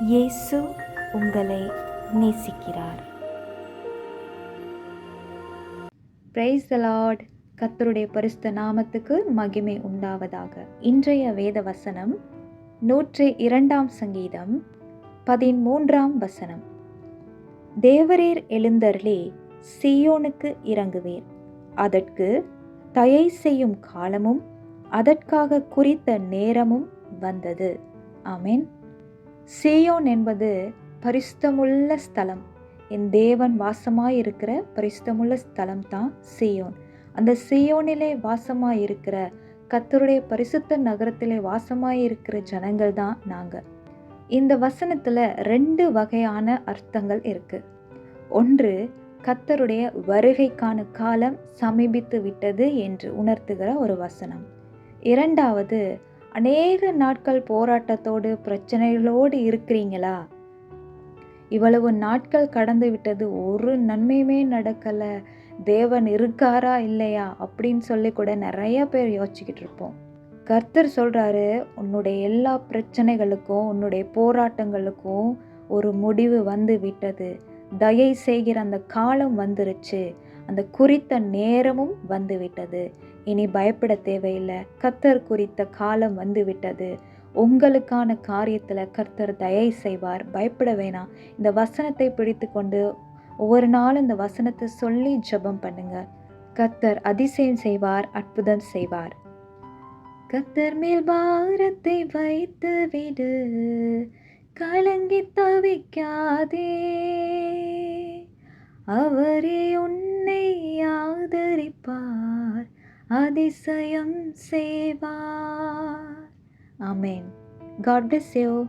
இயேசு உங்களை நேசிக்கிறார். பிரைஸ் த லார்ட் பரிசுத்த நாமத்துக்கு மகிமை உண்டாவதாக. இன்றைய வேத வசனம் நூற்றி இரண்டாம் சங்கீதம் பதிமூன்றாம் வசனம். தேவரீர் எழுந்தர்லே சியோனுக்கு இறங்குவேர். அதற்கு தயை செய்யும் காலமும் அதற்காக குறித்த நேரமும் வந்தது. ஆமென். சீயோன் என்பது பரிசுத்தமுள்ள ஸ்தலம். என் தேவன் வாசமாக இருக்கிற பரிசுத்தமுள்ள ஸ்தலம் தான் சீயோன். அந்த சீயோனிலே வாசமாயிருக்கிற கத்தருடைய பரிசுத்த நகரத்திலே வாசமாக இருக்கிற ஜனங்கள் தான் நாங்கள். இந்த வசனத்தில் ரெண்டு வகையான அர்த்தங்கள் இருக்குது ஒன்று கத்தருடைய வருகைக்கான காலம் சமீபித்து விட்டது என்று உணர்த்துகிற ஒரு வசனம். இரண்டாவது அநேக நாட்கள் போராட்டத்தோடு பிரச்சனைகளோடு இருக்கிறீங்களா? இவ்வளவு நாட்கள் கடந்து விட்டது ஒரு நன்மையுமே நடக்கலை. தேவன் இருக்காரா இல்லையா? அப்படின்னு சொல்லி கூட நிறைய பேர் யோசிச்சுக்கிட்டு இருப்போம். கர்த்தர் சொல்கிறாரு உன்னுடைய எல்லா பிரச்சனைகளுக்கும் உன்னுடைய போராட்டங்களுக்கும் ஒரு முடிவு வந்து விட்டது. தயை செய்கிற அந்த காலம் வந்துருச்சு. அந்த குறித்த நேரமும் வந்துவிட்டது. இனி பயப்பட தேவையில்லை. கத்தர் குறித்த காலம் வந்து விட்டது உங்களுக்கான காரியத்தில் கர்த்தர் தயை செய்வார். பயப்பட வேணாம். இந்த வசனத்தை பிடித்து கொண்டு ஒவ்வொரு நாளும் இந்த வசனத்தை சொல்லி ஜெபம் பண்ணுங்க. கத்தர் அதிசயம் செய்வார் அற்புதம் செய்வார். கத்தர் மேல் பாரத்தை வைத்து விடு. கலங்கி தவிக்காதே. அவரே என்னை ஆதரிப்பார் அதிசயம் செய்வார். அமேன் காட் பிளஸ் யூ